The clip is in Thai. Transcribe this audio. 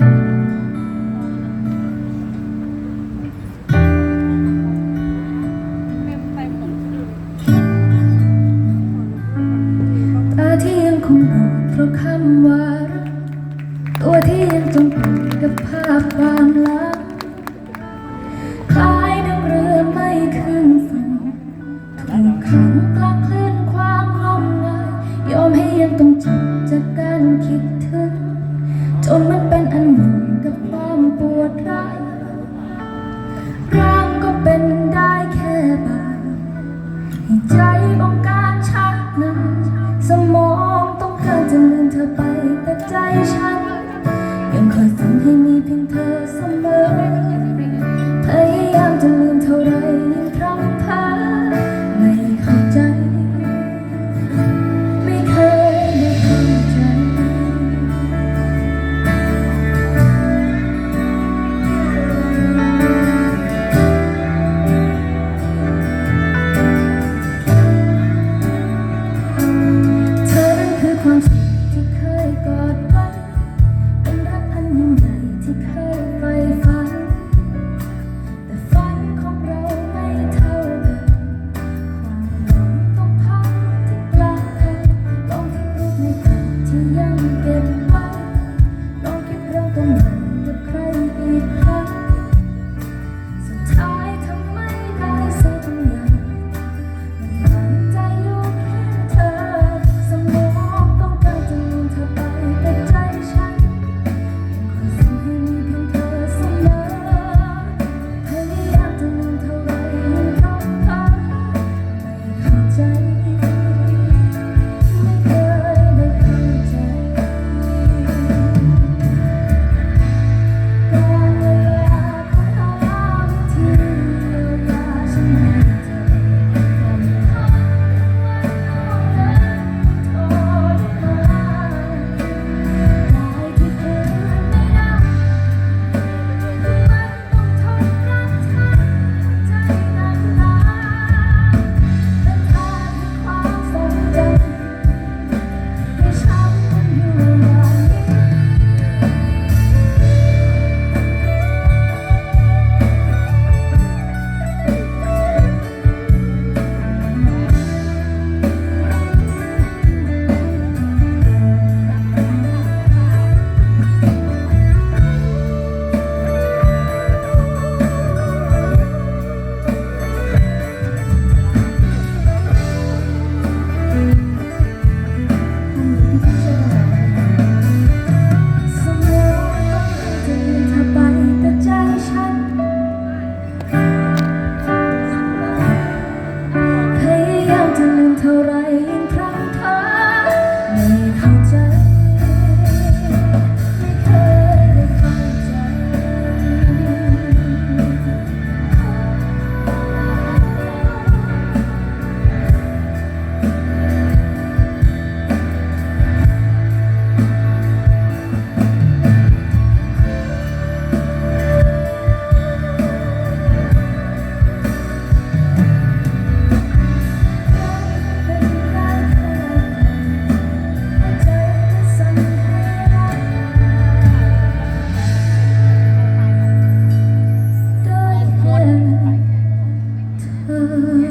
รดเพราะคำว่ารักตัวที่ยังจมปลักกับภาพความลับคล้ายดังเรือไม่ขึ้นฝั่งถูกขังกลางคลื่นความงมงายยอมให้ยังต้องจ็บจากการคิดถึง นมันเป็นอันหนึ่งกับความปวดร้าวร่างก็เป็นได้แค่บางให้ใจ Thơ love.